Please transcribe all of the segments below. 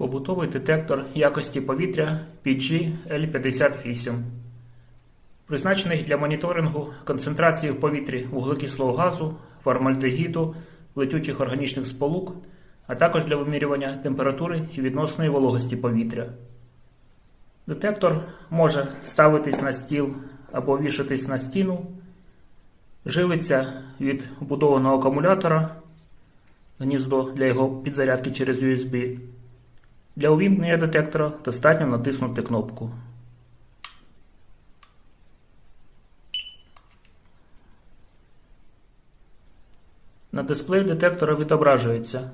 Побутовий детектор якості повітря PG L58. Призначений для моніторингу концентрації в повітрі вуглекислого газу, формальдегіду, летючих органічних сполук, а також для вимірювання температури і відносної вологості повітря. Детектор може ставитись на стіл або вішатись на стіну, живиться від вбудованого акумулятора, гніздо для його підзарядки через USB. Для увімкнення детектора достатньо натиснути кнопку. На дисплеї детектора відображується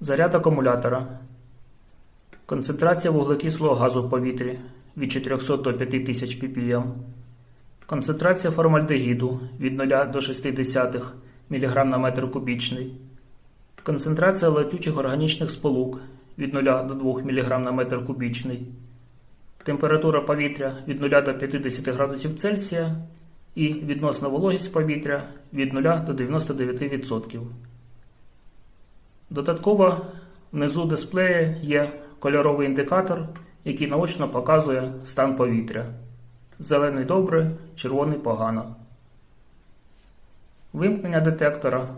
заряд акумулятора, концентрація вуглекислого газу в повітрі від 400 до 5000 ppm, концентрація формальдегіду від 0 до 0,6 мг на метр кубічний, концентрація летючих органічних сполук від 0 до 2 мг на метр кубічний, температура повітря від 0 до 50 градусів Цельсія і відносна вологість повітря від 0 до 99%. Додатково внизу дисплея є кольоровий індикатор, який наочно показує стан повітря. Зелений добре, червоний погано. Вимкнення детектора